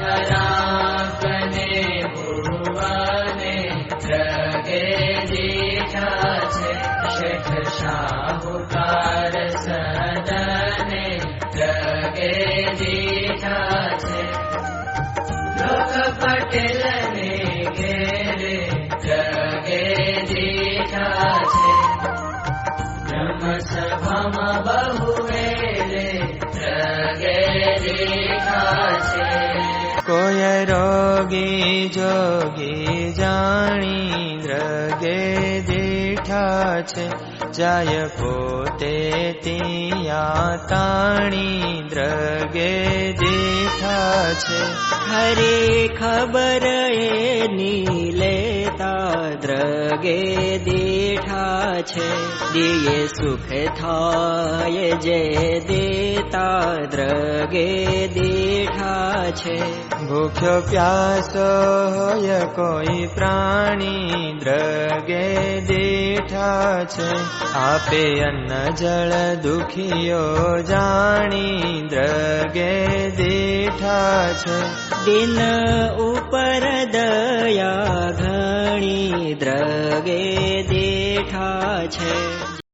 जनापने भुवने जगे दीठा छे। शेठ शाहुकार सदने जगे दीठा छे। लोक पटेल ने घेरे जगे दीठा छे। ब्रह्म रोगी जोगी जानी द्रगे दीठा छे। जाय पोते तिया ताणी द्रगे छे। हरे खबर ए नीलेता द्रगे दीठा छे। दिये सुख थाय जे देता द्रगे दीठा दीठा जल दुखियो जानी द्रगे दीठा छे दिन ऊपर दया घणी द्रगे देठा छे